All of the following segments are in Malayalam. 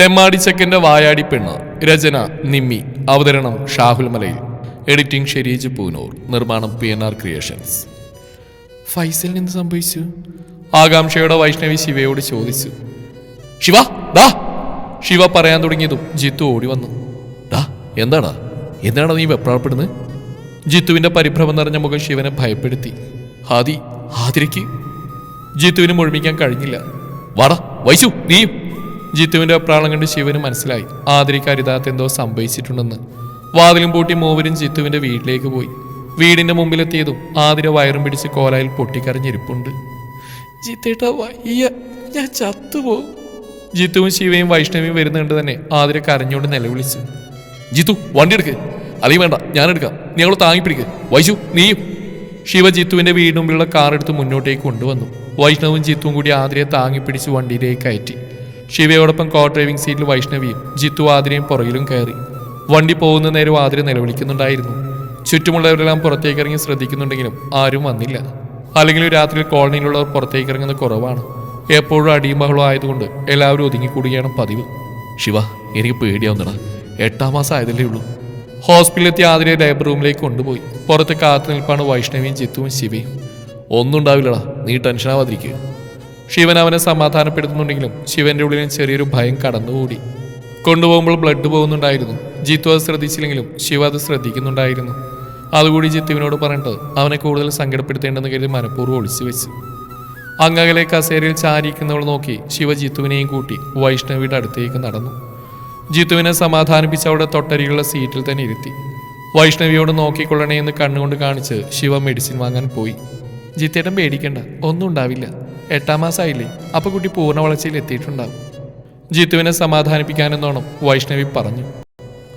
തെമ്മാടി ചെക്കന്റെ വായാടി പെണ്ണ് രചന നിമ്മി. അവതരണം ഷാഹുൽ മലയിൽ. എഡിറ്റിംഗ് ഷെരീജ് പൂനൂർ. നിർമ്മാണം പി എൻ ആർ ക്രിയേഷൻസ്. ഫൈസലിന് എന്ത് സംഭവിച്ചു? ആകാംക്ഷയുടെ വൈഷ്ണവി ശിവയോട് ചോദിച്ചു. ശിവ ദാ. ശിവ പറയാൻ തുടങ്ങിയതും ജിത്തു ഓടി വന്നു. ഡാ എന്താടാ എന്താണ് നീ വെപ്രാളപ്പെടുന്നത്? ജിത്തുവിന്റെ പരിഭ്രമം നിറഞ്ഞ മുഖം ശിവനെ ഭയപ്പെടുത്തി. ഹാദി ഹാദിരയ്ക്ക്? ജിത്തുവിന് മുഴുമിക്കാൻ കഴിഞ്ഞില്ല. വാടാ വൈശു നീയും. ജിത്തുവിന്റെ അപ്രാളം കണ്ട് ശിവന് മനസ്സിലായി. ആതിരിക്ക് അരിതാത്ത് എന്തോ സംഭവിച്ചിട്ടുണ്ടെന്ന്. വാതിലും പൂട്ടി മൂവരും ജിത്തുവിന്റെ വീട്ടിലേക്ക് പോയി. വീടിന്റെ മുമ്പിലെത്തിയതും ആതിര വയറും പിടിച്ച് കോലായിൽ പൊട്ടിക്കറിഞ്ഞിരിപ്പുണ്ട് വയ്യ ഞാൻ ചത്തുപോ. ജിത്തുവും ശിവയും വൈഷ്ണവിയും വരുന്നുണ്ട് തന്നെ ആതിര കരഞ്ഞോണ്ട് നിലവിളിച്ചു. ജിത്തു വണ്ടി എടുക്ക്. അല്ലെങ്കിൽ വേണ്ട ഞാൻ എടുക്കാം. നീ അവളെ താങ്ങിപ്പിടിക്ക് വൈശു നീയും. ശിവ ജിത്തുവിന്റെ വീടിനുമ്പിലുള്ള കാർ എടുത്ത് മുന്നോട്ടേക്ക് കൊണ്ടുവന്നു. വൈഷ്ണവും ജിത്തുവും കൂടി ആതിരയെ താങ്ങിപ്പിടിച്ച് വണ്ടിയിലേക്ക് കയറ്റി. ശിവയോടൊപ്പം കോ ഡ്രൈവിംഗ് സീറ്റിൽ വൈഷ്ണവിയും ജിത്തു ആതിരയും പുറകിലും കയറി. വണ്ടി പോകുന്ന നേരം ആതിര നിലവിളിക്കുന്നുണ്ടായിരുന്നു. ചുറ്റുമുള്ളവരെല്ലാം പുറത്തേക്ക് ഇറങ്ങി ശ്രദ്ധിക്കുന്നുണ്ടെങ്കിലും ആരും വന്നില്ല. അല്ലെങ്കിൽ രാത്രിയിൽ കോളനിയിലുള്ളവർ പുറത്തേക്ക് ഇറങ്ങുന്നത് കുറവാണ്. എപ്പോഴും അടിയും ബഹളം ആയതുകൊണ്ട് എല്ലാവരും ഒതുങ്ങിക്കൂടുകയാണ് പതിവ്. ശിവ എനിക്ക് പേടിയാവുന്നടാ. എട്ടാം മാസം ആയതല്ലേ ഉള്ളൂ. ഹോസ്പിറ്റലിലെത്തി ആതിരെ ലേബർ റൂമിലേക്ക് കൊണ്ടുപോയി. പുറത്ത് കാത്തു നിൽപ്പാണ് വൈഷ്ണവിയും ചിത്തുവും ശിവയും. ഒന്നും ഉണ്ടാവില്ലടാ. നീ ടെൻഷനാവാതിരിക്കുക ശിവൻ അവനെ സമാധാനപ്പെടുത്തുന്നുണ്ടെങ്കിലും ശിവന്റെ ഉള്ളിൽ ചെറിയൊരു ഭയം കടന്നുകൂടി. കൊണ്ടുപോകുമ്പോൾ ബ്ലഡ് പോകുന്നുണ്ടായിരുന്നു. ജിത്തു അത് ശ്രദ്ധിച്ചില്ലെങ്കിലും ശിവ അത് ശ്രദ്ധിക്കുന്നുണ്ടായിരുന്നു. അതുകൂടി ജിത്തുവിനോട് പറഞ്ഞിട്ട് അവനെ കൂടുതൽ സങ്കടപ്പെടുത്തേണ്ടെന്ന് കരുതി മനഃപൂർവം ഒളിച്ചു വെച്ചു. അങ്ങകലെ കസേരയിൽ ചാരിക്കുന്നവൾ നോക്കി ശിവ ജിത്തുവിനെയും കൂട്ടി വൈഷ്ണവിയുടെ അടുത്തേക്ക് നടന്നു. ജിത്തുവിനെ സമാധാനിപ്പിച്ച് അവിടെ തൊട്ടരികളുടെ സീറ്റിൽ തന്നെ ഇരുത്തി. വൈഷ്ണവിയോട് നോക്കിക്കൊള്ളണേ എന്ന് കണ്ണുകൊണ്ട് കാണിച്ച് ശിവ മെഡിസിൻ വാങ്ങാൻ പോയി. ജിത്തേട്ടൻ പേടിക്കണ്ട ഒന്നും ഉണ്ടാവില്ല. എട്ടാം മാസമായില്ലേ അപ്പൊ കുട്ടി പൂർണ വളർച്ചയിൽ എത്തിയിട്ടുണ്ടാവും. ജിത്തുവിനെ സമാധാനിപ്പിക്കാനെന്നോണം വൈഷ്ണവി പറഞ്ഞു.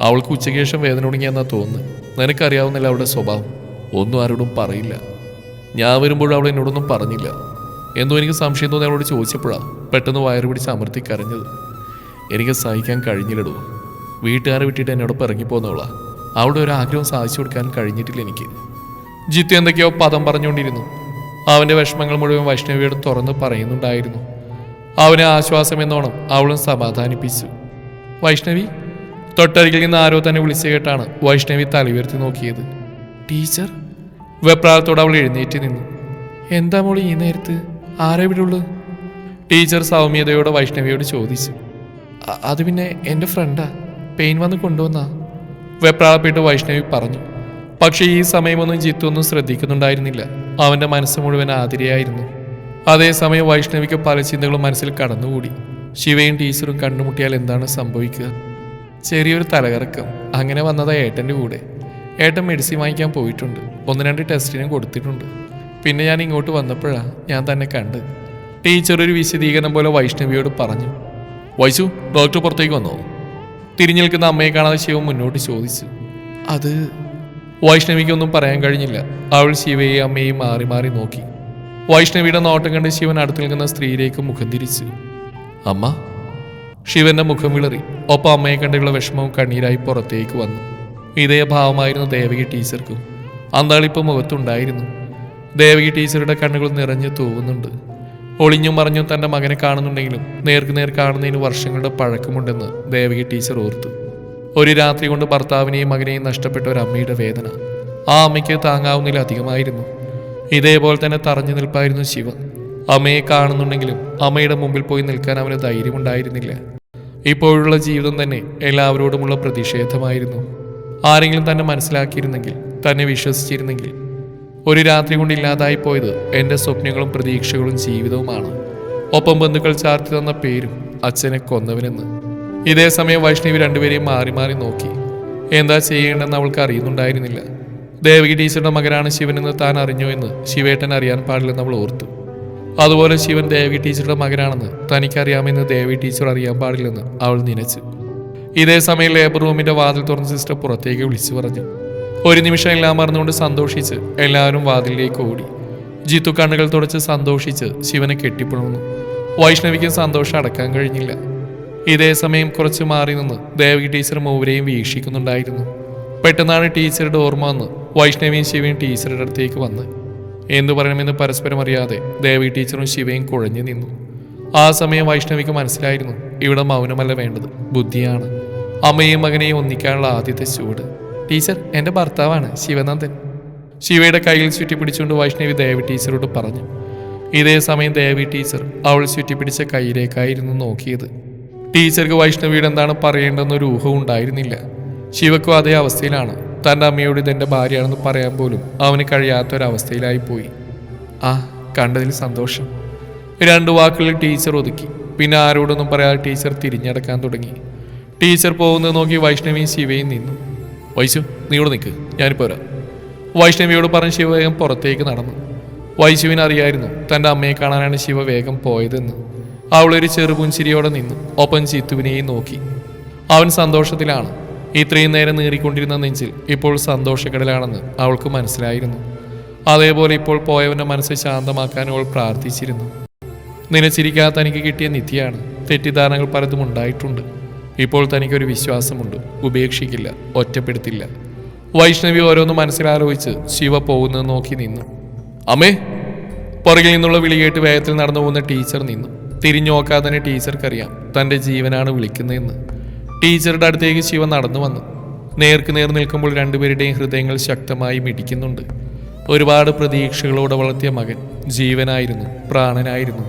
അവൾക്ക് ഉച്ചയ്ക്ക് ശേഷം വേദന തുടങ്ങിയെന്നാ തോന്നുന്നു നിനക്കറിയാവുന്നില്ല അവളുടെ സ്വഭാവം. ഒന്നും ആരോടും പറയില്ല. ഞാൻ വരുമ്പോഴും അവൾ എന്നോടൊന്നും പറഞ്ഞില്ല. എന്തോ എനിക്ക് സംശയം തോന്നി അവളോട് ചോദിച്ചപ്പോഴാണ് പെട്ടെന്ന് വയറ് പിടിച്ച് അമർത്തി കരഞ്ഞത്. എനിക്ക് സഹിക്കാൻ കഴിഞ്ഞില്ലടോ. വീട്ടുകാരെ വിട്ടിട്ട് എന്നോടൊപ്പം ഇറങ്ങിപ്പോന്നവളാ. അവളുടെ ഒരു ആഗ്രഹം സാധിച്ചു കൊടുക്കാൻ കഴിഞ്ഞിട്ടില്ല എനിക്ക്. ജിത്തു എന്തൊക്കെയോ പദം പറഞ്ഞുകൊണ്ടിരുന്നു. അവന്റെ വിഷമങ്ങൾ മുഴുവൻ വൈഷ്ണവിയോട് തുറന്ന് പറയുന്നുണ്ടായിരുന്നു. അവനെ ആശ്വാസം എന്നോണം അവളും സമാധാനിപ്പിച്ചു. വൈഷ്ണവി തൊട്ടരികിൽ നിന്ന് ആരോ തന്നെ വിളിച്ചു കേട്ടാണ് വൈഷ്ണവി തലയുയർത്തി നോക്കിയത്. ടീച്ചർ വെപ്രാളത്തോടെ അവൾ എഴുന്നേറ്റ് നിന്നു. എന്താ മോളി ഈ നേരത്ത്? ആരെ വിടുള്ളൂ ടീച്ചർ സൗമ്യതയോടെ വൈഷ്ണവിയോട് ചോദിച്ചു. അത് പിന്നെ എന്റെ ഫ്രണ്ടാ? പെയിൻ വന്ന് കൊണ്ടുവന്നാ? വെപ്രാളപ്പെട്ട് വൈഷ്ണവി പറഞ്ഞു. പക്ഷേ ഈ സമയമൊന്നും ജിത്തു ഒന്നും ശ്രദ്ധിക്കുന്നുണ്ടായിരുന്നില്ല. അവന്റെ മനസ്സ് മുഴുവൻ ആതിരയായിരുന്നു. അതേസമയം വൈഷ്ണവിക്ക് പല ചിന്തകളും മനസ്സിൽ കടന്നുകൂടി. ശിവയും ടീച്ചറും കണ്ടുമുട്ടിയാൽ എന്താണ് സംഭവിക്കുക? ചെറിയൊരു തലകറക്കം. അങ്ങനെ വന്നതാ ഏട്ടന്റെ കൂടെ. ഏട്ടൻ മെഡിസിൻ വാങ്ങിക്കാൻ പോയിട്ടുണ്ട്. ഒന്ന് രണ്ട് ടെസ്റ്റിനും കൊടുത്തിട്ടുണ്ട്. പിന്നെ ഞാൻ ഇങ്ങോട്ട് വന്നപ്പോഴാണ് ഞാൻ തന്നെ കണ്ട്. ടീച്ചർ ഒരു വിശദീകരണം പോലെ വൈഷ്ണവിയോട് പറഞ്ഞു. വൈശു ഡോക്ടർ പുറത്തേക്ക് വന്നോ? തിരിഞ്ഞു നിൽക്കുന്ന അമ്മയെ കാണാതെ ശിവൻ മുന്നോട്ട് ചോദിച്ചു. അത് വൈഷ്ണവിക്കൊന്നും പറയാൻ കഴിഞ്ഞില്ല. അവൾ ശിവയെ അമ്മയെയും മാറി മാറി നോക്കി. വൈഷ്ണവിയുടെ നോട്ടം കണ്ട് ശിവൻ അടുത്ത് നിൽക്കുന്ന സ്ത്രീയിലേക്ക് മുഖം തിരിച്ചു. അമ്മ. ശിവന്റെ മുഖം വിളറി. ഒപ്പം അമ്മയെ കണ്ടുള്ള വിഷമവും കണ്ണീരായി പുറത്തേക്ക് വന്നു. ഇതേ ഭാവമായിരുന്നു ദേവകി ടീച്ചർക്കും. അന്താളിപ്പ് മുഖത്തുണ്ടായിരുന്നു. ദേവകി ടീച്ചറുടെ കണ്ണുകൾ നിറഞ്ഞു തൂവുന്നുണ്ട്. ഒളിഞ്ഞും മറിഞ്ഞും തന്റെ മകനെ കാണുന്നുണ്ടെങ്കിലും നേർക്കുനേർ കാണുന്നതിന് വർഷങ്ങളുടെ പഴക്കമുണ്ടെന്ന് ദേവകി ടീച്ചർ ഓർത്തു. ഒരു രാത്രി കൊണ്ട് ഭർത്താവിനെയും മകനെയും നഷ്ടപ്പെട്ട ഒരു അമ്മയുടെ വേദന ആ അമ്മയ്ക്ക് താങ്ങാവുന്നതിലധികമായിരുന്നു ഇതേപോലെ തന്നെ തറഞ്ഞു നിൽപ്പായിരുന്നു ശിവ. അമ്മയെ കാണുന്നുണ്ടെങ്കിലും അമ്മയുടെ മുമ്പിൽ പോയി നിൽക്കാൻ അവന് ധൈര്യമുണ്ടായിരുന്നില്ല. ഇപ്പോഴുള്ള ജീവിതം തന്നെ എല്ലാവരോടുമുള്ള പ്രതിഷേധമായിരുന്നു. ആരെങ്കിലും തന്നെ മനസ്സിലാക്കിയിരുന്നെങ്കിൽ തന്നെ വിശ്വസിച്ചിരുന്നെങ്കിൽ. ഒരു രാത്രി കൊണ്ട് ഇല്ലാതായി പോയത് എന്റെ സ്വപ്നങ്ങളും പ്രതീക്ഷകളും ജീവിതവുമാണ്. ഒപ്പം ബന്ധുക്കൾ ചാർത്തി തന്ന പേരും അച്ഛനെ കൊന്നവനെന്ന്. ഇതേ സമയം വൈഷ്ണവി രണ്ടുപേരെയും മാറി മാറി നോക്കി. എന്താ ചെയ്യേണ്ടെന്ന് അവൾക്ക് അറിയുന്നുണ്ടായിരുന്നില്ല. ദേവകി ടീച്ചറുടെ മകനാണ് ശിവനെന്ന് താൻ അറിഞ്ഞോ എന്ന് ശിവേട്ടൻ അറിയാൻ പാടില്ലെന്ന് അവൾ ഓർത്തു. അതുപോലെ ശിവൻ ദേവകി ടീച്ചറുടെ മകനാണെന്ന് തനിക്കറിയാമെന്ന് ദേവി ടീച്ചർ അറിയാൻ പാടില്ലെന്ന് അവൾ നനച്ചു. ഇതേ സമയം ലേബർ റൂമിന്റെ വാതിൽ തുറന്ന സിസ്റ്റർ പുറത്തേക്ക് വിളിച്ചു പറഞ്ഞു. ഒരു നിമിഷം എല്ലാം മറന്നുകൊണ്ട് സന്തോഷിച്ച് എല്ലാവരും വാതിലിലേക്ക് ഓടി. ജിത്തു കണ്ണുകൾ തുടച്ച് സന്തോഷിച്ച് ശിവനെ കെട്ടിപ്പുണർന്നു. വൈഷ്ണവിക്ക് സന്തോഷം അടക്കാൻ കഴിഞ്ഞില്ല. ഇതേ സമയം കുറച്ച് മാറി നിന്ന് ദേവകി ടീച്ചർ മൂവരെയും വീക്ഷിക്കുന്നുണ്ടായിരുന്നു. പെട്ടെന്നാണ് ടീച്ചറുടെ ഓർമ്മ വന്ന് വൈഷ്ണവിയും ശിവയും ടീച്ചറുടെ അടുത്തേക്ക് വന്ന്. എന്തു പറയണമെന്ന് പരസ്പരം അറിയാതെ ദേവി ടീച്ചറും ശിവയും കുഴഞ്ഞു നിന്നു. ആ സമയം വൈഷ്ണവിക്ക് മനസ്സിലായിരുന്നു ഇവിടെ മൗനമല്ല വേണ്ടത് ബുദ്ധിയാണ്. അമ്മയും മകനെയും ഒന്നിക്കാനുള്ള ആദ്യത്തെ ചൂട്. ടീച്ചർ എന്റെ ഭർത്താവാണ് ശിവനന്ദൻ. ശിവയുടെ കയ്യിൽ ചുറ്റിപ്പിടിച്ചുകൊണ്ട് വൈഷ്ണവി ദേവി ടീച്ചറോട് പറഞ്ഞു. ഇതേ സമയം ദേവി ടീച്ചർ അവൾ ചുറ്റിപ്പിടിച്ച കയ്യിലേക്കായിരുന്നു നോക്കിയത്. ടീച്ചർക്ക് വൈഷ്ണവിയുടെ എന്താണ് പറയേണ്ടതെന്നൊരു ഊഹം ഉണ്ടായിരുന്നില്ല. ശിവക്കും അതേ അവസ്ഥയിലാണ്. തന്റെ അമ്മയോട് ഇതെന്റെ ഭാര്യയാണെന്ന് പറയാൻ പോലും അവന് കഴിയാത്തൊരവസ്ഥയിലായി പോയി. ആ കണ്ടതിൽ സന്തോഷം. രണ്ട് വാക്കുകളിൽ ടീച്ചർ ഒതുക്കി. പിന്നെ ആരോടൊന്നും പറയാതെ ടീച്ചർ തിരിഞ്ഞടക്കാൻ തുടങ്ങി. ടീച്ചർ പോകുന്നത് നോക്കി വൈഷ്ണവിയും ശിവയും നിന്നു. വൈശു നീ ഇവിടെ നിൽക്ക്. ഞാനിപ്പോൾ വരാം. വൈഷ്ണവിയോട് പറഞ്ഞ് ശിവ വേഗം പുറത്തേക്ക് നടന്നു. വൈശുവിന് അറിയായിരുന്നു തന്റെ അമ്മയെ കാണാനാണ് ശിവ വേഗം പോയതെന്ന്. അവളൊരു ചെറുപുഞ്ചിരിയോടെ നിന്നു. ഒപ്പം ചിത്തുവിനെയും നോക്കി. അവൻ സന്തോഷത്തിലാണ്. ഇത്രയും നേരം നീറിക്കൊണ്ടിരുന്ന നെഞ്ചിൽ ഇപ്പോൾ സന്തോഷക്കടലാണെന്ന് അവൾക്ക് മനസ്സിലായിരുന്നു. അതേപോലെ ഇപ്പോൾ പോയവന്റെ മനസ്സ് ശാന്തമാക്കാൻ അവൾ പ്രാർത്ഥിച്ചിരുന്നു. നിലച്ചിരിക്കാത്ത തനിക്ക് കിട്ടിയ നിധിയാണ്. തെറ്റിദ്ധാരണകൾ പലതും ഉണ്ടായിട്ടുണ്ട്. ഇപ്പോൾ തനിക്കൊരു വിശ്വാസമുണ്ട്. ഉപേക്ഷിക്കില്ല. ഒറ്റപ്പെടുത്തില്ല. വൈഷ്ണവി ഓരോന്ന് മനസ്സിലാലോചിച്ച് ശിവ പോകുന്നത് നോക്കി നിന്നു. അമ്മേ! പുറകിൽ നിന്നുള്ള വിളി കേട്ട് വേഗത്തിൽ നടന്നു പോകുന്ന ടീച്ചർ നിന്നു. തിരിഞ്ഞു നോക്കാതെ തന്നെ ടീച്ചർക്കറിയാം തന്റെ ജീവനാണ് വിളിക്കുന്നതെന്ന്. ടീച്ചറുടെ അടുത്തേക്ക് ശിവ നടന്നു വന്നു. നേർക്ക് നേർ നിൽക്കുമ്പോൾ രണ്ടുപേരുടെയും ഹൃദയങ്ങൾ ശക്തമായി മിടിക്കുന്നുണ്ട്. ഒരുപാട് പ്രതീക്ഷകളോടെ വളർത്തിയ മകൻ ജീവനായിരുന്നു പ്രാണനായിരുന്നു.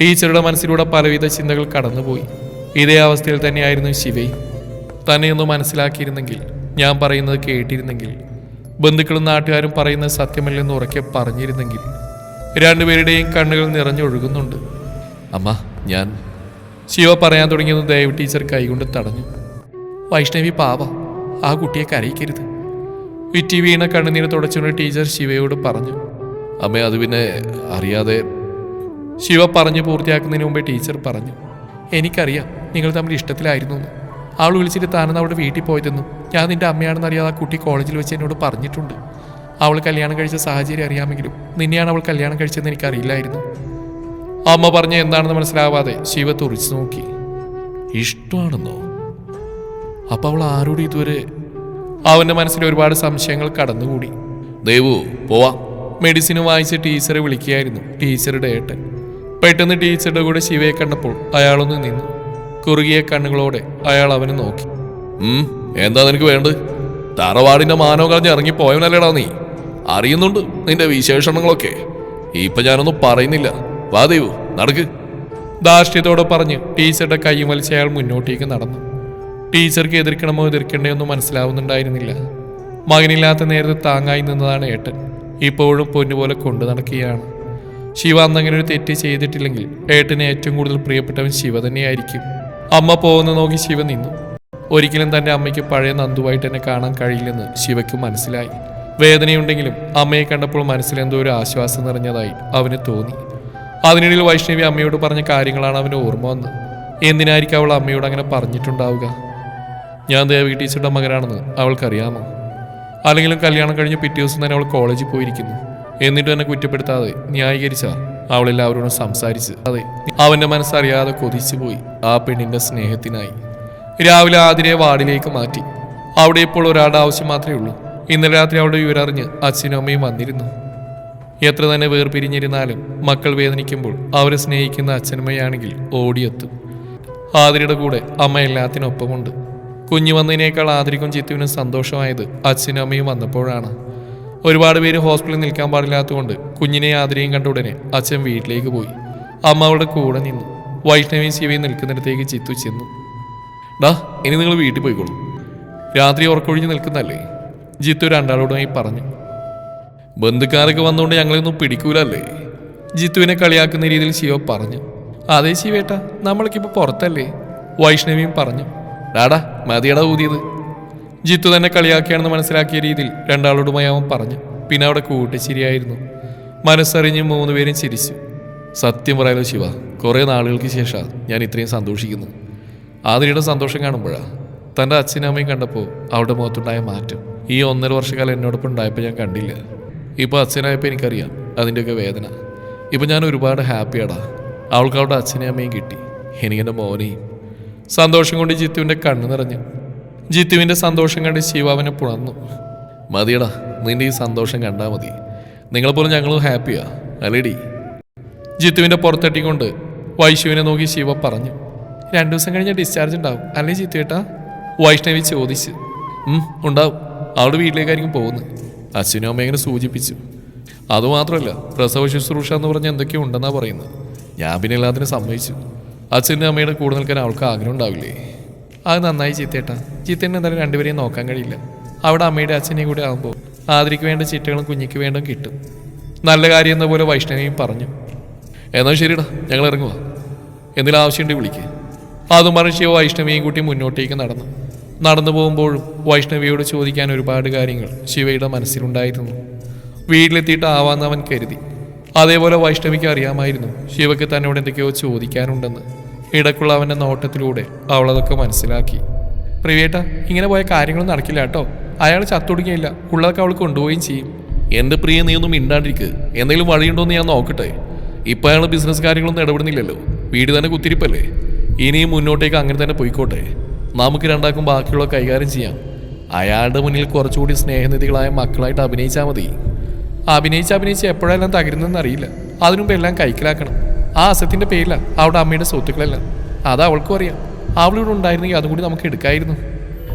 ടീച്ചറുടെ മനസ്സിലൂടെ പലവിധ ചിന്തകൾ കടന്നുപോയി. ഇതേ അവസ്ഥയിൽ തന്നെയായിരുന്നു ശിവയും. തന്നെയൊന്ന് മനസ്സിലാക്കിയിരുന്നെങ്കിൽ ഞാൻ പറയുന്നത് കേട്ടിരുന്നെങ്കിൽ ബന്ധുക്കളും നാട്ടുകാരും പറയുന്നത് സത്യമല്ലെന്ന് ഉറക്കെ പറഞ്ഞിരുന്നെങ്കിൽ രണ്ടുപേരുടെയും കണ്ണുകൾ നിറഞ്ഞൊഴുകുന്നുണ്ട്. അമ്മ ഞാൻ ശിവ പറയാൻ തുടങ്ങിയത് ദയവ് ടീച്ചർ കൈകൊണ്ട് തടഞ്ഞു. വൈഷ്ണവി പാവ ആ കുട്ടിയെ കരയിക്കരുത്. വിറ്റി വീണ കണ്ണുനീര് തുടച്ചുകൊണ്ട് ടീച്ചർ ശിവയോട് പറഞ്ഞു. അമ്മ അത് പിന്നെ അറിയാതെ ശിവ പറഞ്ഞു പൂർത്തിയാക്കുന്നതിന് മുമ്പേ ടീച്ചർ പറഞ്ഞു. എനിക്കറിയാം നിങ്ങൾ തമ്മിൽ ഇഷ്ടത്തിലായിരുന്നു എന്ന്. അവൾ വിളിച്ചിട്ട് താനെന്ന് അവിടെ വീട്ടിൽ പോയതെന്നും ഞാൻ നിന്റെ അമ്മയാണെന്ന് അറിയാതെ ആ കുട്ടി കോളേജിൽ വെച്ച് എന്നോട് പറഞ്ഞിട്ടുണ്ട്. അവൾ കല്യാണം കഴിച്ച സാഹചര്യം അറിയാമെങ്കിലും നിന്നെയാണ് അവൾ കല്യാണം കഴിച്ചതെന്ന് എനിക്കറിയില്ലായിരുന്നു. അമ്മ പറഞ്ഞ എന്താണെന്ന് മനസ്സിലാവാതെ ശിവ തുറിച്ചു നോക്കി. ഇഷ്ടമാണെന്നോ? അപ്പൊ അവൾ ആരോട് ഇതുവരെ അവന്റെ മനസ്സിൽ ഒരുപാട് സംശയങ്ങൾ കടന്നുകൂടി. ദേവു പോവാ. മെഡിസിൻ വായിച്ച് ടീച്ചറെ വിളിക്കുകയായിരുന്നു ടീച്ചറുടെ ഏട്ടൻ. പെട്ടെന്ന് ടീച്ചറുടെ കൂടെ ശിവയെ കണ്ടപ്പോൾ അയാളൊന്ന് നിന്നു. കുറുകിയ കണ്ണുകളോടെ അയാൾ അവനെ നോക്കി. ഉം എന്താ നിനക്ക് വേണ്ടത്? തറവാടിന്റെ മാനോ കളഞ്ഞ് ഇറങ്ങി പോയവനല്ലേടാ നീ? അറിയുന്നുണ്ട് നിന്റെ വിശേഷണങ്ങളൊക്കെ. ഇപ്പൊ ഞാനൊന്നും പറയുന്നില്ല. വാ ദേവു നടക്ക്. ധാർഷ്ട്യത്തോടെ പറഞ്ഞ് ടീച്ചറുടെ കൈ വലിച്ച് അയാൾ മുന്നോട്ടേക്ക് നടന്നു. ടീച്ചർക്ക് എതിർക്കണമോ എതിർക്കണ്ടയോ ഒന്നും മനസ്സിലാവുന്നുണ്ടായിരുന്നില്ല. മകനില്ലാത്ത നേരത്തെ താങ്ങായി നിന്നതാണ് ഏട്ടൻ. ഇപ്പോഴും പൊന്നുപോലെ കൊണ്ടു നടക്കുകയാണ്. ശിവ അന്നങ്ങനെ ഒരു തെറ്റ് ചെയ്തിട്ടില്ലെങ്കിൽ ഏട്ടന് ഏറ്റവും കൂടുതൽ പ്രിയപ്പെട്ടവൻ ശിവ തന്നെയായിരിക്കും. അമ്മ പോകുന്ന നോക്കി ശിവ നിന്നു. ഒരിക്കലും തന്റെ അമ്മയ്ക്ക് പഴയ നന്ദുവായിട്ട് എന്നെ കാണാൻ കഴിയില്ലെന്ന് ശിവയ്ക്ക് മനസ്സിലായി. വേദനയുണ്ടെങ്കിലും അമ്മയെ കണ്ടപ്പോൾ മനസ്സിലെന്തോ ഒരു ആശ്വാസം നിറഞ്ഞതായി അവന് തോന്നി. അതിനിടയിൽ വൈഷ്ണവി അമ്മയോട് പറഞ്ഞ കാര്യങ്ങളാണ് അവന് ഓർമ്മ വന്നത്. എന്തിനായിരിക്കും അവൾ അമ്മയോട് അങ്ങനെ പറഞ്ഞിട്ടുണ്ടാവുക? ഞാൻ ദേവി ടീച്ചറുടെ മകനാണെന്ന് അവൾക്കറിയാമോ? അല്ലെങ്കിലും കല്യാണം കഴിഞ്ഞ് പിറ്റേ ദിവസം തന്നെ അവൾ കോളേജിൽ പോയിരിക്കുന്നു. എന്നിട്ട് തന്നെ കുറ്റപ്പെടുത്താതെ ന്യായീകരിച്ച അവളെല്ലാവരോടും സംസാരിച്ച് അതെ അവന്റെ മനസ്സറിയാതെ കൊതിച്ചു പോയി ആ പെണ്ണിന്റെ സ്നേഹത്തിനായി. രാവിലെ ആതിരെ വാർഡിലേക്ക് മാറ്റി. അവിടെ ഇപ്പോൾ ഒരാളുടെ ആവശ്യം മാത്രമേ ഉള്ളൂ. ഇന്നലെ രാത്രി അവളുടെ വിവരറിഞ്ഞ് അച്ഛനും അമ്മയും വന്നിരുന്നു. എത്ര തന്നെ വേർപിരിഞ്ഞിരുന്നാലും മക്കൾ വേദനിക്കുമ്പോൾ അവരെ സ്നേഹിക്കുന്ന അച്ഛനമ്മയാണെങ്കിൽ ഓടിയെത്തും. ആതിരയുടെ കൂടെ അമ്മ എല്ലാത്തിനൊപ്പമുണ്ട്. കുഞ്ഞു വന്നതിനേക്കാൾ ആതിരിക്കും ചിത്തുവിനും സന്തോഷമായത് അച്ഛനും അമ്മയും വന്നപ്പോഴാണ്. ഒരുപാട് പേര് ഹോസ്പിറ്റലിൽ നിൽക്കാൻ പാടില്ലാത്തതുകൊണ്ട് കുഞ്ഞിനെ ആതിരയും കണ്ട ഉടനെ അച്ഛൻ വീട്ടിലേക്ക് പോയി. അമ്മ അവളുടെ കൂടെ നിന്നു. വൈഷ്ണവിയും ശിവയും നിൽക്കുന്നിടത്തേക്ക് ചിത്തു ചെന്നു. ഡാ ഇനി നിങ്ങൾ വീട്ടിൽ പോയിക്കോളൂ. രാത്രി ഉറക്കൊഴിഞ്ഞ് നിൽക്കുന്നല്ലേ ജിത്തു രണ്ടാളോടുമായി പറഞ്ഞു. ബന്ധുക്കാരൊക്കെ വന്നുകൊണ്ട് ഞങ്ങളൊന്നും പിടിക്കൂലല്ലേ? ജിത്തുവിനെ കളിയാക്കുന്ന രീതിയിൽ ശിവ പറഞ്ഞു. അതെ ശിവേട്ട നമ്മൾക്കിപ്പോൾ പുറത്തല്ലേ? വൈഷ്ണവിയും പറഞ്ഞു. ഡാടാ മതിയടാ ഊതിയത്. ജിത്തു തന്നെ കളിയാക്കിയാണെന്ന് മനസ്സിലാക്കിയ രീതിയിൽ രണ്ടാളോടുമായി അവൻ പറഞ്ഞു. പിന്നെ അവിടെ കൂട്ടിച്ചിരിയായിരുന്നു. മനസ്സറിഞ്ഞ് മൂന്നുപേരും ചിരിച്ചു. സത്യം പറയാലോ ശിവ കുറേ നാളുകൾക്ക് ശേഷമാണ് ഞാൻ ഇത്രയും സന്തോഷിക്കുന്നു. ആതിരയുടെ സന്തോഷം കാണുമ്പോഴാണ് തന്റെ അച്ഛനും അമ്മയും കണ്ടപ്പോൾ അവളുടെ മുഖത്തുണ്ടായ മാറ്റം. ഈ ഒന്നര വർഷക്കാലം എന്നോടൊപ്പം ഉണ്ടായപ്പോൾ ഞാൻ കണ്ടില്ല. ഇപ്പോൾ അച്ഛനായപ്പോൾ എനിക്കറിയാം അതിന്റെയൊക്കെ വേദന. ഇപ്പം ഞാൻ ഒരുപാട് ഹാപ്പിയാടാ അവൾക്ക് അവളുടെ അച്ഛനെയും അമ്മയും കിട്ടി. എനിക്കെന്റെ മോനെയും. സന്തോഷം കൊണ്ട് ജിത്തുവിന്റെ കണ്ണ് നിറഞ്ഞു. ജിത്തുവിന്റെ സന്തോഷം കണ്ട് ശിവ അവനെ പുണർന്നു മതിയടാ നിന്റെ ഈ സന്തോഷം കണ്ടാൽ മതി. നിങ്ങളെപ്പോലെ ഞങ്ങളും ഹാപ്പിയാ അല്ലേടി? ജിത്തുവിന്റെ പുറത്തട്ടിക്കൊണ്ട് വൈശുവിനെ നോക്കി ശിവ പറഞ്ഞു. രണ്ടു ദിവസം കഴിഞ്ഞാൽ ഡിസ്ചാർജ് ഉണ്ടാവും. അല്ലേ ജിത്തു ചീത്തേട്ടാ വൈഷ്ണവി ചോദിച്ചു. "ഉം, ഉണ്ടാവും. അവളുടെ വീട്ടിലേക്കായിരിക്കും പോകുന്നത്. അച്ഛനും അമ്മ ഇങ്ങനെ സൂചിപ്പിച്ചു. അതുമാത്രമല്ല പ്രസവ ശുശ്രൂഷ എന്ന് പറഞ്ഞ് എന്തൊക്കെയോ ഉണ്ടെന്നാ പറയുന്നത്. ഞാൻ പിന്നെ എല്ലാത്തിനും സമ്മതിച്ചു. അച്ഛന്റെ അമ്മയുടെ കൂടെ നിൽക്കാൻ അവൾക്ക് ആഗ്രഹം ഉണ്ടാവില്ലേ? അത് നന്നായി ചീത്തേട്ടാ. ചീത്തേനെ എന്തായാലും രണ്ടുപേരെയും നോക്കാൻ കഴിയില്ല. അവിടെ അമ്മയുടെ അച്ഛനെയും കൂടെ ആകുമ്പോൾ ആതിരിക്ക് വേണ്ട ചിറ്റകളും കുഞ്ഞിക്ക് വേണ്ടും കിട്ടും. നല്ല കാര്യം എന്ന പോലെ വൈഷ്ണവിയും പറഞ്ഞു. എന്നാൽ ശരിടാ ഞങ്ങൾ ഇറങ്ങുക എന്തെങ്കിലും ആവശ്യമുണ്ട് വിളിക്കേ. അതും പറഞ്ഞ് ശിവ വൈഷ്ണവിയും കൂട്ടി മുന്നോട്ടേക്ക് നടന്നു. നടന്നു പോകുമ്പോഴും വൈഷ്ണവിയോട് ചോദിക്കാൻ ഒരുപാട് കാര്യങ്ങൾ ശിവയുടെ മനസ്സിലുണ്ടായിരുന്നു. വീട്ടിലെത്തിയിട്ട് അവൻ കരുതി. അതേപോലെ വൈഷ്ണവിക്ക് അറിയാമായിരുന്നു ശിവയ്ക്ക് തന്നോട് എന്തൊക്കെയോ ചോദിക്കാനുണ്ടെന്ന്. ഇടയ്ക്കുള്ള അവന്റെ നോട്ടത്തിലൂടെ അവളതൊക്കെ മനസ്സിലാക്കി. പ്രിയേട്ട ഇങ്ങനെ പോയ കാര്യങ്ങളൊന്നും നടക്കില്ല കേട്ടോ. അയാൾ ചത്തൊടുങ്ങിയില്ല. ഉള്ളതൊക്കെ അവൾ കൊണ്ടുപോവുകയും ചെയ്യും. എന്റെ പ്രിയ നീ ഒന്നും മിണ്ടാണ്ടിരിക്ക്. എന്തെങ്കിലും വഴിയുണ്ടോയെന്ന് ഞാൻ നോക്കട്ടെ. ഇപ്പൊ അയാൾ ബിസിനസ് കാര്യങ്ങളൊന്നും ഇടപെടുന്നില്ലല്ലോ. വീട് തന്നെ കുത്തിരിപ്പല്ലേ. ഇനിയും മുന്നോട്ടേക്ക് അങ്ങനെ തന്നെ പോയിക്കോട്ടെ. നമുക്ക് രണ്ടാക്കും ബാക്കിയുള്ള കൈകാര്യം ചെയ്യാം. അയാളുടെ മുന്നിൽ കുറച്ചുകൂടി സ്നേഹനിധികളായ മക്കളായിട്ട് അഭിനയിച്ചാൽ മതി. അഭിനയിച്ച് അഭിനയിച്ച് എപ്പോഴെല്ലാം തകരുന്നെന്ന് അറിയില്ല. അതിനുമുമ്പ് എല്ലാം കൈക്കലാക്കണം. ആ അസത്തിന്റെ പേരിലാണ് അവിടെ അമ്മയുടെ സ്വത്തുക്കളെല്ലാം. അത് അവൾക്കും അറിയാം. അവളിവിടെ ഉണ്ടായിരുന്നെങ്കിൽ അതും കൂടി നമുക്ക് എടുക്കായിരുന്നു.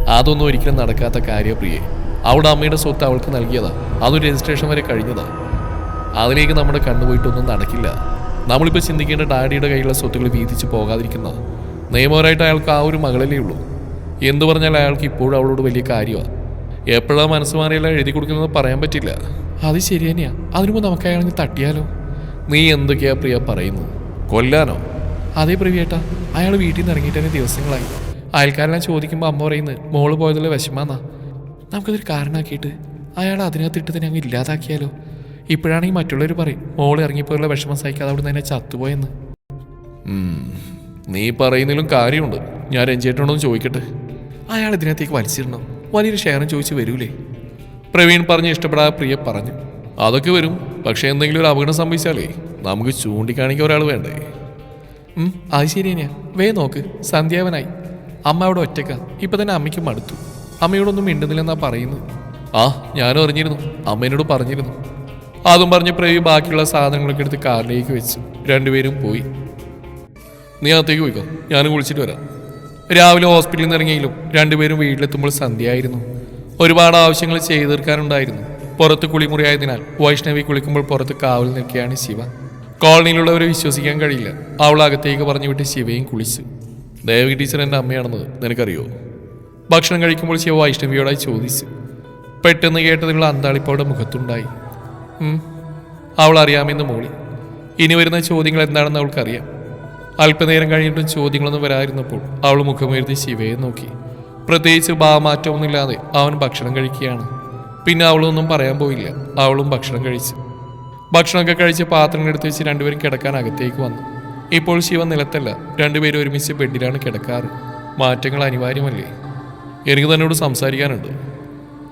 അതൊന്നും ഒരിക്കലും നടക്കാത്ത കാര്യപ്രിയെ അവളുടെ അമ്മയുടെ സ്വത്ത് അവൾക്ക് നൽകിയതാ. അതും രജിസ്ട്രേഷൻ വരെ കഴിഞ്ഞതാ. അതിലേക്ക് നമ്മുടെ കണ്ണുപോയിട്ടൊന്നും നടക്കില്ല. നമ്മളിപ്പോൾ ചിന്തിക്കേണ്ട ഡാഡിയുടെ കയ്യിലുള്ള സ്വത്തുകൾ വീതിച്ച് പോകാതിരിക്കുന്ന നിയമപരമായിട്ട് അയാൾക്ക് ആ ഒരു മകളല്ലേ ഉള്ളൂ. എന്തു പറഞ്ഞാൽ അയാൾക്ക് ഇപ്പോഴും അവളോട് വലിയ കാര്യമാണ്. എപ്പോഴാണ് മനസ്സ് മാറിയല്ല എഴുതി കൊടുക്കുന്നത് പറയാൻ പറ്റില്ല. അത് ശരി തന്നെയാ. അതിനുമ്പ് നമുക്ക് അയാളെ തട്ടിയാലോ? നീ എന്തൊക്കെയാ പ്രിയ പറയുന്നു? കൊല്ലാനോ? അതേ പ്രിയേട്ടാ അയാൾ വീട്ടിൽ നിന്ന് ഇറങ്ങിയിട്ട് തന്നെ ദിവസങ്ങളായി. അയൽക്കാരെല്ലാം ചോദിക്കുമ്പോൾ അമ്മ പറയുന്നത് മോൾ പോയതല്ലേ വിഷമാന്നാ? നമുക്കതൊരു കാരണമാക്കിയിട്ട് അയാൾ അതിനകത്തിട്ട് തന്നെ അങ്ങ് ഇല്ലാതാക്കിയാലോ? ഇപ്പോഴാണെങ്കിൽ മറ്റുള്ളവർ പറയും മോൾ ഇറങ്ങിപ്പോയുള്ള വിഷമം സഹിക്കാതെ അവിടെ നിന്ന് തന്നെ ചത്തുപോയെന്ന് നീ പറയുന്നതിലും കാര്യമുണ്ട്. ഞാൻ രഞ്ജേട്ടനോടൊന്ന് ചോദിക്കട്ടെ. അയാൾ ഇതിനകത്തേക്ക് വലിച്ചിടണം. വലിയൊരു ഷെയറും ചോദിച്ച് വരൂലേ? പ്രവീൺ പറഞ്ഞ് ഇഷ്ടപ്പെടാതെ പ്രിയ പറഞ്ഞു. അതൊക്കെ വരും. പക്ഷേ എന്തെങ്കിലും ഒരു അപകടം സംഭവിച്ചാലേ നമുക്ക് ചൂണ്ടിക്കാണിക്കാൻ ഒരാൾ വേണ്ടേ? അത് ശരി തന്നെയാ വേ നോക്ക്. സന്ധ്യാവനായി. അമ്മ അവിടെ ഒറ്റക്ക ഇപ്പൊ തന്നെ അമ്മയ്ക്ക് മടുത്തു. അമ്മയോടൊന്നും മിണ്ടുന്നില്ലെന്നാ പറയുന്നത്. ആ ഞാനും അറിഞ്ഞിരുന്നു. അമ്മേനോട് പറഞ്ഞിരുന്നു. അതും പറഞ്ഞ് പ്രവി ബാക്കിയുള്ള സാധനങ്ങളൊക്കെ എടുത്ത് കാറിലേക്ക് വെച്ചു രണ്ടുപേരും പോയി. നീ അകത്തേക്ക് പോയിക്കോ. ഞാനും കുളിച്ചിട്ട് വരാം. രാവിലെ ഹോസ്പിറ്റലിൽ നിന്ന് ഇറങ്ങിയെങ്കിലും രണ്ടുപേരും വീട്ടിലെത്തുമ്പോൾ സന്ധ്യയായിരുന്നു. ഒരുപാട് ആവശ്യങ്ങൾ ചെയ്തു തീർക്കാനുണ്ടായിരുന്നു. പുറത്ത് കുളിമുറിയായതിനാൽ വൈഷ്ണവി കുളിക്കുമ്പോൾ പുറത്ത് കാവൽ നിൽക്കുകയാണ് ശിവ. കോളനിയിലുള്ളവരെ വിശ്വസിക്കാൻ കഴിയില്ല. അവൾ അകത്തേക്ക് പറഞ്ഞു വിട്ട് ശിവയും കുളിച്ചു. ദേവകി ടീച്ചർ എന്റെ അമ്മയാണെന്ന് നിനക്കറിയോ? ഭക്ഷണം കഴിക്കുമ്പോൾ ശിവ വൈഷ്ണവിയോടായി ചോദിച്ചു. പെട്ടെന്ന് കേട്ടതിനുള്ള അന്താളിപ്പയുടെ മുഖത്തുണ്ടായി. അവൾ അറിയാമെന്ന് മോളി. ഇനി വരുന്ന ചോദ്യങ്ങൾ എന്താണെന്ന് അവൾക്കറിയാം. അല്പനേരം കഴിഞ്ഞിട്ടും ചോദ്യങ്ങളൊന്നും വരാതിരുന്നപ്പോൾ അവൾ മുഖമുയർത്തി ശിവയെ നോക്കി. പ്രത്യേകിച്ച് ഭാവമാറ്റമൊന്നുമില്ലാതെ അവൻ ഭക്ഷണം കഴിക്കുകയാണ്. പിന്നെ അവളൊന്നും പറയാൻ പോയില്ല. അവളും ഭക്ഷണം കഴിച്ചു. ഭക്ഷണമൊക്കെ കഴിച്ച് പാത്രങ്ങൾ എടുത്ത് വെച്ച് രണ്ടുപേരും കിടക്കാൻ അകത്തേക്ക് വന്നു. ഇപ്പോൾ ശിവ നിലത്തല്ല. രണ്ടുപേരും ഒരുമിച്ച് ബെഡിലാണ് കിടക്കാറ്. മാറ്റങ്ങൾ അനിവാര്യമല്ലേ? എനിക്ക് തന്നോട് സംസാരിക്കാനുണ്ട്.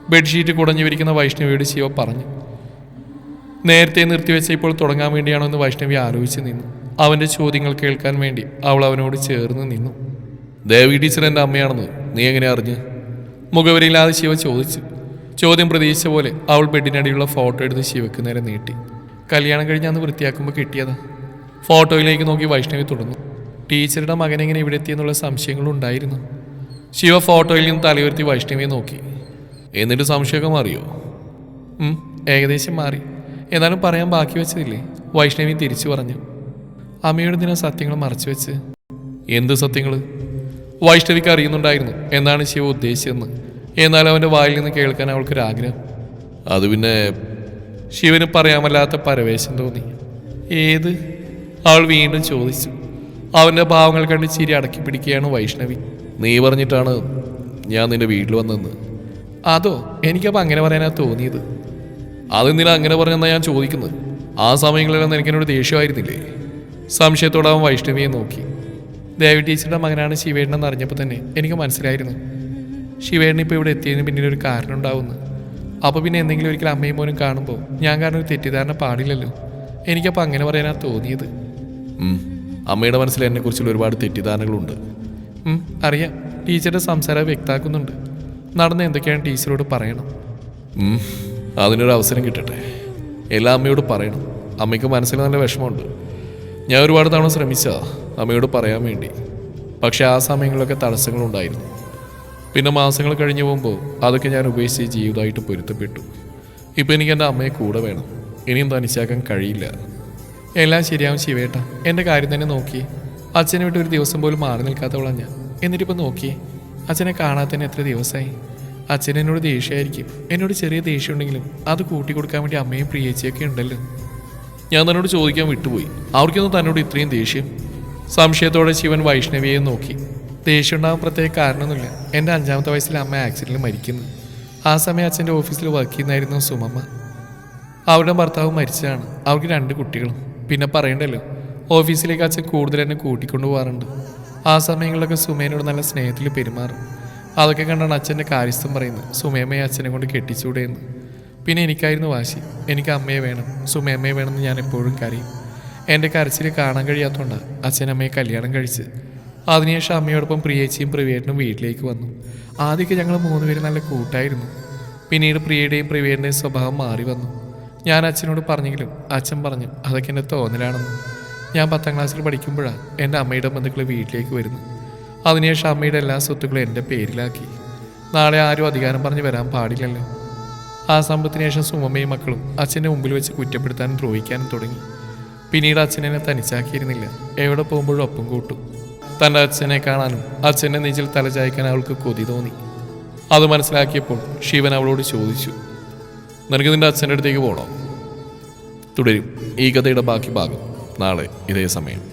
ബെഡ്ഷീറ്റ് കുടഞ്ഞു വിരിക്കുന്ന വൈഷ്ണവിയോട് ശിവ പറഞ്ഞു. നേരത്തെ നിർത്തിവെച്ച ഇപ്പോൾ തുടങ്ങാൻ വേണ്ടിയാണോ എന്ന് വൈഷ്ണവി ആലോചിച്ച് നിന്നു. അവന്റെ ചോദ്യങ്ങൾ കേൾക്കാൻ വേണ്ടി അവൾ അവനോട് ചേർന്ന് നിന്നു. ദേവി ടീച്ചർ എന്റെ അമ്മയാണെന്ന് നീ എങ്ങനെ അറിഞ്ഞ്? മുഖവരിയില്ലാതെ ശിവ ചോദിച്ചു. ചോദ്യം പ്രതീക്ഷിച്ച പോലെ അവൾ ബെഡിനടിയുള്ള ഫോട്ടോ എടുത്ത് ശിവക്ക് നേരെ നീട്ടി. കല്യാണം കഴിഞ്ഞ് അന്ന് വൃത്തിയാക്കുമ്പോൾ കിട്ടിയതാ. ഫോട്ടോയിലേക്ക് നോക്കി വൈഷ്ണവി തുടർന്നു. ടീച്ചറുടെ മകൻ എങ്ങനെ ഇവിടെ എത്തിയെന്നുള്ള സംശയങ്ങളുണ്ടായിരുന്നു ശിവ ഫോട്ടോയിൽ നിന്ന് തലയുയർത്തി വൈഷ്ണവിയെ നോക്കി. എന്നിട്ട് സംശയമൊക്കെ മാറിയോ? ഏകദേശം മാറി. എന്നാലും പറയാൻ ബാക്കി വെച്ചതില്ലേ? വൈഷ്ണവി തിരിച്ചു പറഞ്ഞു. അമ്മയുടെ ദിനം സത്യങ്ങൾ മറച്ചു വെച്ച്. എന്ത് സത്യങ്ങൾ വൈഷ്ണവിക്ക് അറിയുന്നുണ്ടായിരുന്നു എന്നാണ് ശിവ ഉദ്ദേശിച്ചതെന്ന്. എന്നാൽ അവന്റെ വായിൽ നിന്ന് കേൾക്കാൻ അവൾക്കൊരാഗ്രഹം അത് പിന്നെ ശിവന് പറയാമല്ലാത്ത പരവേശം തോന്നി. ഏത്? അവൾ വീണ്ടും ചോദിച്ചു. അവന്റെ ഭാവങ്ങൾ കണ്ട് ചിരി അടക്കി പിടിക്കുകയാണ് വൈഷ്ണവി. നീ പറഞ്ഞിട്ടാണ് ഞാൻ നിന്റെ വീട്ടിൽ വന്നതെന്ന്. അതോ? എനിക്കപ്പോൾ അങ്ങനെ പറയാനാ തോന്നിയത്. അതെന്തിനാ അങ്ങനെ പറഞ്ഞെന്നാണ് ഞാൻ ചോദിക്കുന്നത്? ആ സമയങ്ങളിലൊന്നും എനിക്കെന്നോട് ദേഷ്യമായിരുന്നില്ലേ? സംശയത്തോടെ അവൻ വൈഷ്ണവിയെ നോക്കി. ദേവി ടീച്ചറുടെ മകനാണ് എന്ന് അറിഞ്ഞപ്പോൾ തന്നെ എനിക്ക് മനസ്സിലായിരുന്നു. ശിവേടൻ ഇപ്പോൾ ഇവിടെ എത്തിയതിന് പിന്നിൽ ഒരു കാരണം ഉണ്ടാവുന്നു. അപ്പോൾ പിന്നെ എന്തെങ്കിലും ഒരിക്കലും അമ്മയും മോനും കാണുമ്പോൾ ഞാൻ കാരണം ഒരു തെറ്റിദ്ധാരണ പാടില്ലല്ലോ. എനിക്കപ്പോൾ അങ്ങനെ പറയാനാണ് തോന്നിയത്. അമ്മയുടെ മനസ്സിൽ എന്നെക്കുറിച്ചുള്ള ഒരുപാട് തെറ്റിദ്ധാരണകളുണ്ട്. അറിയാം. ടീച്ചറുടെ സംസാരം വ്യക്താക്കുന്നുണ്ട് നടന്ന എന്തൊക്കെയാണ് ടീച്ചറോട് പറയണം? അതിനൊരു അവസരം കിട്ടട്ടെ. എല്ലാ അമ്മയോട് പറയണം. അമ്മയ്ക്ക് മനസ്സിൽ നല്ല വിഷമമുണ്ട്. ഞാൻ ഒരുപാട് തവണ ശ്രമിച്ചതാ അമ്മയോട് പറയാൻ വേണ്ടി. പക്ഷെ ആ സമയങ്ങളിലൊക്കെ തടസ്സങ്ങളുണ്ടായിരുന്നു. പിന്നെ മാസങ്ങൾ കഴിഞ്ഞു പോകുമ്പോൾ അതൊക്കെ ഞാൻ ഉപേക്ഷിച്ച് ജീവിതമായിട്ട് പൊരുത്തപ്പെട്ടു. ഇപ്പോൾ എനിക്ക് എന്റെ അമ്മയെ കൂടെ വേണം. ഇനിയും തനിച്ചാക്കാൻ കഴിയില്ല. എല്ലാം ശരിയാവും ശിവേട്ട. എന്റെ കാര്യം തന്നെ നോക്കി. അച്ഛനെ വിട്ട് ഒരു ദിവസം പോലും മാറി നിൽക്കാത്തവളാണ് ഞാൻ. എന്നിട്ടിപ്പോൾ നോക്കി. അച്ഛനെ കാണാത്തന്നെ എത്ര ദിവസമായി അച്ഛൻ എന്നോട് ദേഷ്യമായിരിക്കും എന്നോട് ചെറിയ ദേഷ്യം ഉണ്ടെങ്കിലും അത് കൂട്ടി കൊടുക്കാൻ വേണ്ടി അമ്മയും പ്രിയേച്ചിയൊക്കെ ഉണ്ടല്ലോ. ഞാൻ തന്നോട് ചോദിക്കാൻ വിട്ടുപോയി. അവർക്കൊന്നും തന്നോട് ഇത്രയും ദേഷ്യം. സംശയത്തോടെ ശിവൻ വൈഷ്ണവിയെ നോക്കി. ദേഷ്യം ഉണ്ടാകാൻ പ്രത്യേക കാരണമൊന്നുമില്ല. എന്റെ അഞ്ചാമത്തെ വയസ്സിൽ അമ്മ ആക്സിഡന്റിൽ മരിക്കുന്നു. ആ സമയം അച്ഛന്റെ ഓഫീസിൽ വർക്ക് ചെയ്യുന്നതായിരുന്നു സുമമ്മ. അവരുടെ ഭർത്താവ് മരിച്ചതാണ്. അവർക്ക് രണ്ട് കുട്ടികളും. പിന്നെ പറയണ്ടല്ലോ ഓഫീസിലേക്ക് അച്ഛൻ കൂടുതൽ എന്നെ കൂട്ടിക്കൊണ്ടു പോകാറുണ്ട്. ആ സമയങ്ങളിലൊക്കെ സുമേനോട് നല്ല സ്നേഹത്തിൽ പെരുമാറും. അതൊക്കെ കണ്ടാണ് അച്ഛന്റെ കാര്യസ്ഥം പറയുന്നത്. സുമേമയെ അച്ഛനെ കൊണ്ട് കെട്ടിച്ചൂടെ എന്ന്. പിന്നെ എനിക്കായിരുന്നു വാശി. എനിക്ക് അമ്മയെ വേണം. സുമയമ്മയെ വേണമെന്ന് ഞാൻ എപ്പോഴും കരയും. എന്റെ കരച്ചിൽ കാണാൻ കഴിയാത്തതുകൊണ്ട് അച്ഛനമ്മയെ കല്യാണം കഴിച്ച് അതിനുശേഷം അമ്മയോടൊപ്പം പ്രിയേച്ചിയും പ്രിവേട്ടനും വീട്ടിലേക്ക് വന്നു. ആദ്യമൊക്കെ ഞങ്ങൾ മൂന്നുപേരും നല്ല കൂട്ടായിരുന്നു. പിന്നീട് പ്രിയയുടെയും പ്രിവേടിന്റെയും സ്വഭാവം മാറി വന്നു. ഞാൻ അച്ഛനോട് പറഞ്ഞെങ്കിലും അച്ഛൻ പറഞ്ഞു അതൊക്കെ എന്റെ തോന്നലാണെന്ന്. ഞാൻ പത്താം ക്ലാസ്സിൽ പഠിക്കുമ്പോഴാണ് എന്റെ അമ്മയുടെ ബന്ധുക്കൾ വീട്ടിലേക്ക് വരുന്നു. അതിനുശേഷം അമ്മയുടെ എല്ലാ സ്വത്തുക്കളും എന്റെ പേരിലാക്കി. നാളെ ആരും അധികാരം പറഞ്ഞ് വരാൻ പാടില്ലല്ലോ. ആ സമ്പത്തിന് ശേഷം സുമമ്മയും മക്കളും അച്ഛന്റെ മുമ്പിൽ വെച്ച് കുറ്റപ്പെടുത്താനും ദ്രോഹിക്കാനും തുടങ്ങി. പിന്നീട് അച്ഛനെ തനിച്ചാക്കിയിരുന്നില്ല. എവിടെ പോകുമ്പോഴും ഒപ്പം കൂട്ടു. തന്റെ അച്ഛനെ കാണാനും അച്ഛന്റെ നെഞ്ചിൽ തലചായ്ക്കാൻ അവൾക്ക് കൊതി തോന്നി. അത് മനസ്സിലാക്കിയപ്പോൾ ശിവൻ അവളോട് ചോദിച്ചു നിനക്ക് നിന്റെ അച്ഛന്റെ അടുത്തേക്ക് പോകണോ തുടരും. ഈ കഥയുടെ ബാക്കി ഭാഗം നാളെ ഇതേ സമയം.